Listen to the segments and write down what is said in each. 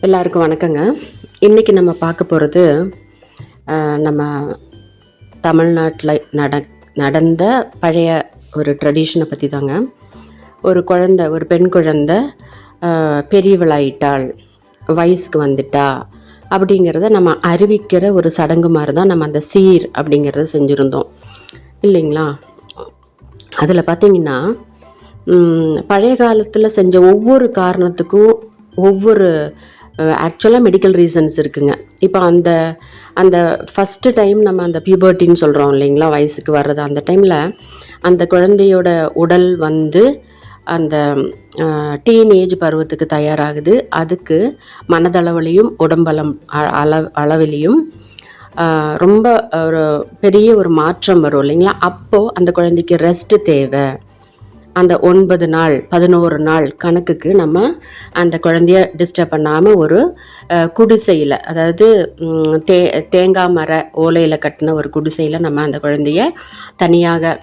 எல்லாருக்கும் வணக்கங்க. இன்றைக்கி நம்ம பார்க்க போகிறது நம்ம தமிழ்நாட்டில் நட நடந்த பழைய ஒரு ட்ரெடிஷனை பற்றி தாங்க ஒரு குழந்த ஒரு பெண் குழந்த பெரியவளாயிட்டாள் வயசுக்கு வந்துட்டா அப்படிங்கிறத நம்ம அறிவிக்கிற ஒரு சடங்கு மாதிரி தான் நம்ம அந்த சீர் அப்படிங்கிறத செஞ்சுருந்தோம். இல்லைங்களா? அதில் பார்த்தீங்கன்னா பழைய காலத்தில் செஞ்ச ஒவ்வொரு காரணத்துக்கும் ஒவ்வொரு ஆக்சுவலாக மெடிக்கல் ரீசன்ஸ் இருக்குங்க. இப்போ அந்த அந்த ஃபஸ்ட்டு டைம் நம்ம அந்த பியூபர்ட்டின்னு சொல்கிறோம் இல்லைங்களா? வயசுக்கு வர்றது அந்த டைமில் அந்த குழந்தையோட உடல் வந்து அந்த டீனேஜ் பருவத்துக்கு தயாராகுது. அதுக்கு மனதளவுலையும் உடம்பளம் அ- அள அளவிலையும் ரொம்ப ஒரு பெரிய ஒரு மாற்றம் வரும் இல்லைங்களா? அப்போது அந்த குழந்தைக்கு ரெஸ்ட்டு தேவை. அந்த ஒன்பது நாள் பதினோரு நாள் கணக்குக்கு நம்ம அந்த குழந்தைய டிஸ்டர்ப் பண்ணாமல் ஒரு குடிசையில் அதாவது தே தேங்காய் மர ஓலையில் கட்டின ஒரு குடிசையில் நம்ம அந்த குழந்தைய தனியாக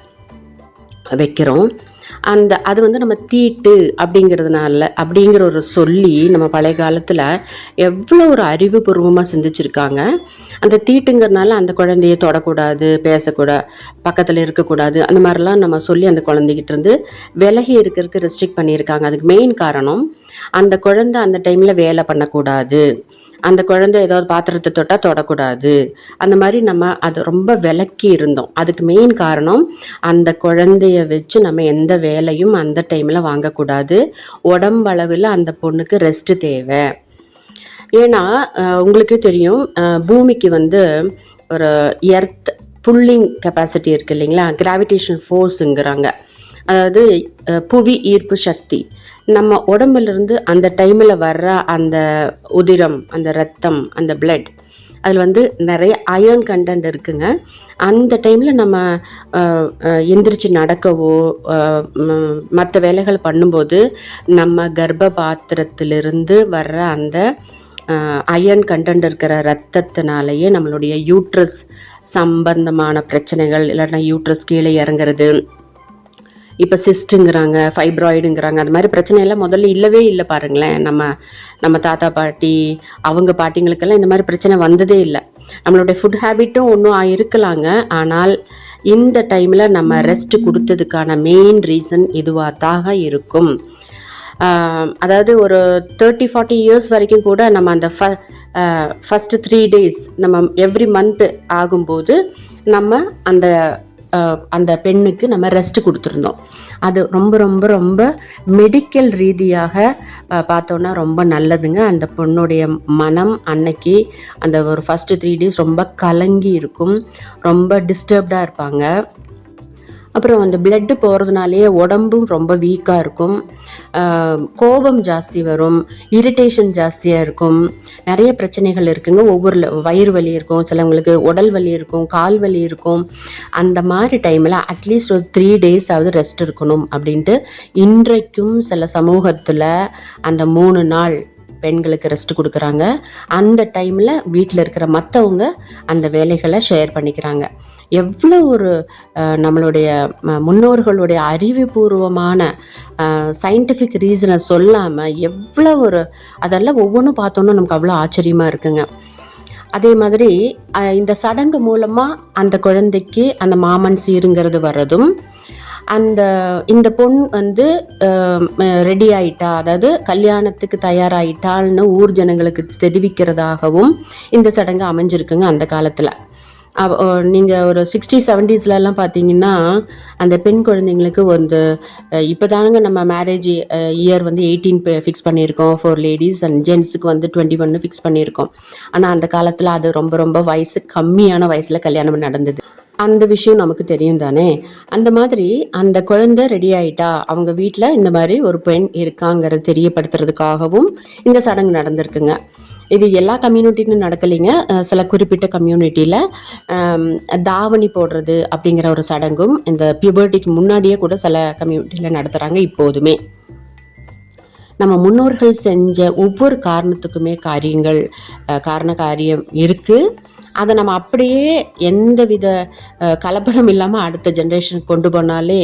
வைக்கிறோம். அந்த அது வந்து நம்ம தீட்டு அப்படிங்கிறதுனால அப்படிங்கிற ஒரு சொல்லி நம்ம பழைய காலத்தில் எவ்வளோ ஒரு அறிவுபூர்வமாக சிந்திச்சிருக்காங்க. அந்த தீட்டுங்கிறனால அந்த குழந்தைய தொடக்கூடாது பேசக்கூடாது பக்கத்தில் இருக்கக்கூடாது அந்த மாதிரிலாம் நம்ம சொல்லி அந்த குழந்தைகிட்ட இருந்து விலகி இருக்கிறதுக்கு ரெஸ்ட்ரிக்ட் பண்ணியிருக்காங்க. அதுக்கு மெயின் காரணம் அந்த குழந்தை அந்த டைமில் வேலை பண்ணக்கூடாது. அந்த குழந்தை ஏதாவது பாத்திரத்தை தொட்டால் தொடக்கூடாது. அந்த மாதிரி நம்ம அது ரொம்ப விலக்கி இருந்தோம். அதுக்கு மெயின் காரணம் அந்த குழந்தைய வச்சு நம்ம எந்த வேலையும் அந்த டைமில் வாங்கக்கூடாது. உடம்பளவில் அந்த பொண்ணுக்கு ரெஸ்ட்டு தேவை. ஏன்னா உங்களுக்கே தெரியும் பூமிக்கு வந்து ஒரு எர்த் புல்லிங் கெப்பாசிட்டி இருக்குது இல்லைங்களா? கிராவிடேஷன் ஃபோர்ஸுங்கிறாங்க அதாவது புவி ஈர்ப்பு சக்தி. நம்ம உடம்புலேருந்து அந்த டைமில் வர்ற அந்த உதிரம் அந்த ரத்தம் அந்த பிளட் அதில் வந்து நிறைய அயர்ன் கண்டென்ட் இருக்குங்க. அந்த டைமில் நம்ம எந்திரிச்சு நடக்கவோ மற்ற வேலைகள் பண்ணும்போது நம்ம கர்ப்ப பாத்திரத்திலிருந்து வர்ற அந்த அயர்ன் கண்டென்ட் இருக்கிற ரத்தத்தினாலேயே நம்மளுடைய யூட்ரஸ் சம்பந்தமான பிரச்சனைகள் இல்லைன்னா யூட்ரஸ் கீழே இறங்குறது இப்போ சிஸ்ட்டுங்கிறாங்க ஃபைப்ராய்டுங்கிறாங்க அது மாதிரி பிரச்சனையெல்லாம் முதல்ல இல்லவே இல்லை பாருங்களேன். நம்ம நம்ம தாத்தா பாட்டி அவங்க பாட்டிங்களுக்கெல்லாம் இந்த மாதிரி பிரச்சனை வந்ததே இல்லை. நம்மளுடைய ஃபுட் ஹேபிட்டும் ஒன்றும் இருக்கலாங்க ஆனால் இந்த டைமில் நம்ம ரெஸ்ட் கொடுத்ததுக்கான மெயின் ரீசன் இதுவாக தான் இருக்கும் அதாவது ஒரு தேர்ட்டி ஃபார்ட்டி இயர்ஸ் வரைக்கும் கூட நம்ம அந்த ஃப ஃபஸ்ட்டு த்ரீ டேஸ் நம்ம எவ்ரி மந்த்து ஆகும்போது நம்ம அந்த அந்த பெண்ணுக்கு நம்ம ரெஸ்ட் கொடுத்துருந்தோம். அது ரொம்ப ரொம்ப ரொம்ப மெடிக்கல் ரீதியாக பார்த்தோன்னா ரொம்ப நல்லதுங்க. அந்த பொண்ணுடைய மனம் அன்னைக்கு அந்த ஒரு ஃபஸ்ட்டு த்ரீ டேஸ் ரொம்ப கலங்கி இருக்கும். ரொம்ப டிஸ்டர்ப்டாக இருப்பாங்க. அப்புறம் அந்த பிளட்டு போகிறதுனாலேயே உடம்பும் ரொம்ப வீக்காக இருக்கும். கோபம் ஜாஸ்தி வரும் இரிட்டேஷன் ஜாஸ்தியாக இருக்கும். நிறைய பிரச்சனைகள் இருக்குங்க. ஒவ்வொரு வயிறு வலி இருக்கும் சிலவங்களுக்கு உடல் வலி இருக்கும் கால் வலி இருக்கும். அந்த மாதிரி டைமில் அட்லீஸ்ட் ஒரு த்ரீ டேஸ் ஆகுது ரெஸ்ட் இருக்கணும் அப்படின்ட்டு இன்றைக்கும் சில சமூகத்தில் அந்த மூணு நாள் பெண்களுக்கு ரெஸ்ட் கொடுக்குறாங்க. அந்த டைமில் வீட்டில் இருக்கிற மற்றவங்க அந்த வேலைகளை ஷேர் பண்ணிக்கிறாங்க. எவ்வளோ ஒரு நம்மளுடைய முன்னோர்களுடைய அறிவுபூர்வமான சயின்டிஃபிக் ரீசனை சொல்லாமல் எவ்வளோ ஒரு அதெல்லாம் ஒவ்வொன்றும் பார்த்தோன்னா நமக்கு அவ்வளோ ஆச்சரியமாக இருக்குங்க. அதே மாதிரி இந்த சடங்கு மூலமாக அந்த குழந்தைக்கு அந்த மாமன் சீருங்கிறது வர்றதும் அந்த இந்த பொண் வந்து ரெடி ஆயிட்டா அதாவது கல்யாணத்துக்கு தயாராயிட்டாள்னு ஊர் ஜனங்களுக்கு தெரிவிக்கிறதாகவும் இந்த சடங்கு அமைஞ்சிருக்குங்க அந்த காலத்தில். நீங்கள் ஒரு சிக்ஸ்டி செவன்டீஸ்லலாம் பார்த்தீங்கன்னா அந்த பெண் குழந்தைங்களுக்கு வந்து இப்போ தானுங்க நம்ம மேரேஜ் இயர் வந்து எயிட்டீன் ஃபிக்ஸ் பண்ணியிருக்கோம். ஃபார் லேடிஸ் அண்ட் ஜென்ஸுக்கு வந்து டுவெண்ட்டி ஒன்று ஃபிக்ஸ் பண்ணியிருக்கோம். ஆனால் அந்த காலத்தில் அது ரொம்ப ரொம்ப வயசு கம்மியான வயசில் கல்யாணம் நடந்தது. அந்த விஷயம் நமக்கு தெரியும் தானே? அந்த மாதிரி அந்த குழந்தை ரெடி ஆயிட்டா அவங்க வீட்டில் இந்த மாதிரி ஒரு பெண் இருக்காங்கிறத தெரியப்படுத்துறதுக்காகவும் இந்த சடங்கு நடந்திருக்குங்க. இது எல்லா கம்யூனிட்டிலும் நடக்கலைங்க. சில குறிப்பிட்ட கம்யூனிட்டியில் தாவணி போடுறது அப்படிங்கிற ஒரு சடங்கும் இந்த பியூபர்ட்டிக்கு முன்னாடியே கூட சில கம்யூனிட்டியில் நடத்துகிறாங்க இப்போதுமே. நம்ம முன்னோர்கள் செஞ்ச ஒவ்வொரு காரணத்துக்குமே காரியங்கள் காரண காரியம் இருக்குது அதை நம்ம அப்படியே எந்த வித கலப்படம் இல்லாமல் அடுத்த ஜென்ரேஷனுக்கு கொண்டு போனாலே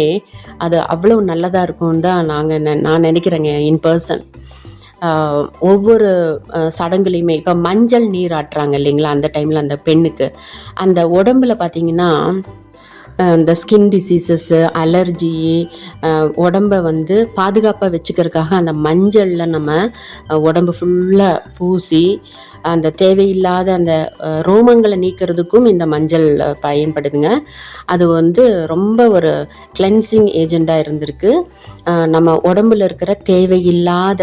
அது அவ்வளோ நல்லதாக இருக்கும்னு தான் நாங்கள் நான் நினைக்கிறேங்க இன் பர்சன் ஒவ்வொரு சடங்குலையுமே இப்போ மஞ்சள் நீர் ஆட்டுறாங்க இல்லைங்களா அந்த டைமில் அந்த பெண்ணுக்கு. அந்த உடம்புல பார்த்தீங்கன்னா இந்த ஸ்கின் டிசீசஸ்ஸு அலர்ஜி உடம்பை வந்து பாதுகாப்பாக வச்சுக்கிறதுக்காக அந்த மஞ்சளில் நம்ம உடம்பு ஃபுல்லாக பூசி அந்த தேவையில்லாத அந்த ரோமங்களை நீக்கிறதுக்கும் இந்த மஞ்சள் பயன்படுதுங்க. அது வந்து ரொம்ப ஒரு கிளென்சிங் ஏஜெண்டாக இருந்திருக்கு. நம்ம உடம்புல இருக்கிற தேவையில்லாத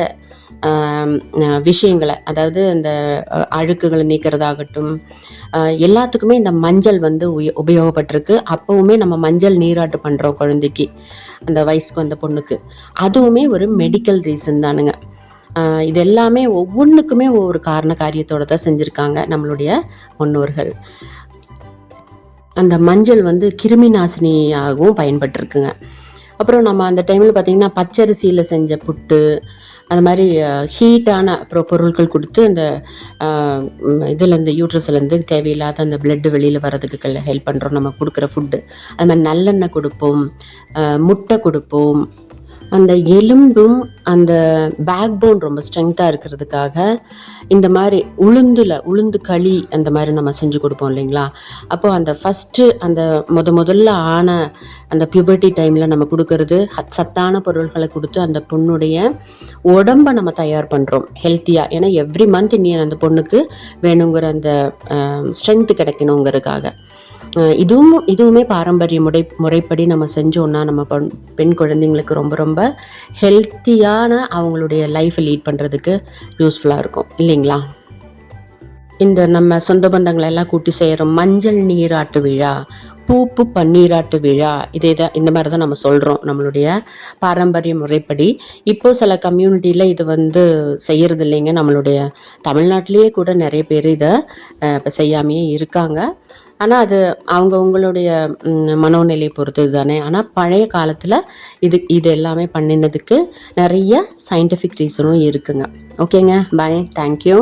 விஷயங்களை அதாவது இந்த அழுக்குகளை நீக்கிறதாகட்டும் எல்லாத்துக்குமே இந்த மஞ்சள் வந்து உய உபயோகப்பட்டிருக்கு. அப்போவுமே நம்ம மஞ்சள் நீராட்டு பண்ணுறோம் குழந்தைக்கு அந்த வயசுக்கு வந்த பொண்ணுக்கு. அதுவுமே ஒரு மெடிக்கல் ரீசன் தானுங்க. இது எல்லாமே ஒவ்வொன்றுக்குமே ஒவ்வொரு காரண காரியத்தோடு தான் செஞ்சுருக்காங்க நம்மளுடைய முன்னோர்கள். அந்த மஞ்சள் வந்து கிருமி நாசினியாகவும் பயன்பட்டிருக்குங்க. அப்புறம் நம்ம அந்த டைமில் பார்த்திங்கன்னா பச்சரிசியில் செஞ்ச புட்டு அந்த மாதிரி ஹீட்டான அப்புறம் பொருட்கள் கொடுத்து அந்த இதில் இந்த யூட்ரஸ்லேருந்து தேவையில்லாத அந்த பிளட்டு வெளியில் வர்றதுக்கு ஹெல்ப் பண்ணுறோம் நம்ம கொடுக்குற ஃபுட்டு அது மாதிரி நல்லெண்ணெய் கொடுப்போம். முட்டை கொடுப்போம். அந்த எலும்பும் அந்த பேக் போன் ரொம்ப ஸ்ட்ரெங்க்த்தாக இருக்கிறதுக்காக இந்த மாதிரி உளுந்தில் உளுந்து களி அந்த மாதிரி நம்ம செஞ்சு கொடுப்போம் இல்லைங்களா? அப்போது அந்த ஃபஸ்ட்டு அந்த முத முதல்ல ஆன அந்த பியூபர்ட்டி டைமில் நம்ம கொடுக்கறது சத்தான பொருள்களை கொடுத்து அந்த பொண்ணுடைய உடம்பை நம்ம தயார் பண்ணுறோம் ஹெல்த்தியாக ஏன்னா எவ்ரி மந்த் இனியன் அந்த பொண்ணுக்கு வேணுங்கிற அந்த ஸ்ட்ரென்த்து கிடைக்கணுங்கிறதுக்காக. இதுவும் இதுவுமே பாரம்பரிய முறை முறைப்படி நம்ம செஞ்சோன்னா நம்ம பெண் பெண் குழந்தைங்களுக்கு ரொம்ப ரொம்ப ஹெல்த்தியான அவங்களுடைய லைஃப்பை லீட் பண்ணுறதுக்கு யூஸ்ஃபுல்லாக இருக்கும். இல்லைங்களா? இந்த நம்ம சொந்த பந்தங்களை எல்லாம் கூட்டி செய்கிற மஞ்சள் நீராட்டு விழா பூப்பு பன்னீராட்டு விழா இதே தான் இந்த மாதிரி தான் நம்ம சொல்கிறோம் நம்மளுடைய பாரம்பரிய முறைப்படி. இப்போ சில கம்யூனிட்டியில் இது வந்து செய்கிறது இல்லைங்க. நம்மளுடைய தமிழ்நாட்டிலேயே கூட நிறைய பேர் இதை இப்போ செய்யாமையே இருக்காங்க. ஆனால் அது அவங்க உங்களுடைய ம், மனோநிலையை பொறுத்தது தானே ஆனால் பழைய காலத்தில் இது இது எல்லாமே பண்ணினதுக்கு நிறைய சயின்டிஃபிக் ரீசனும் இருக்குங்க. ஓகேங்க பாய் தேங்க்யூ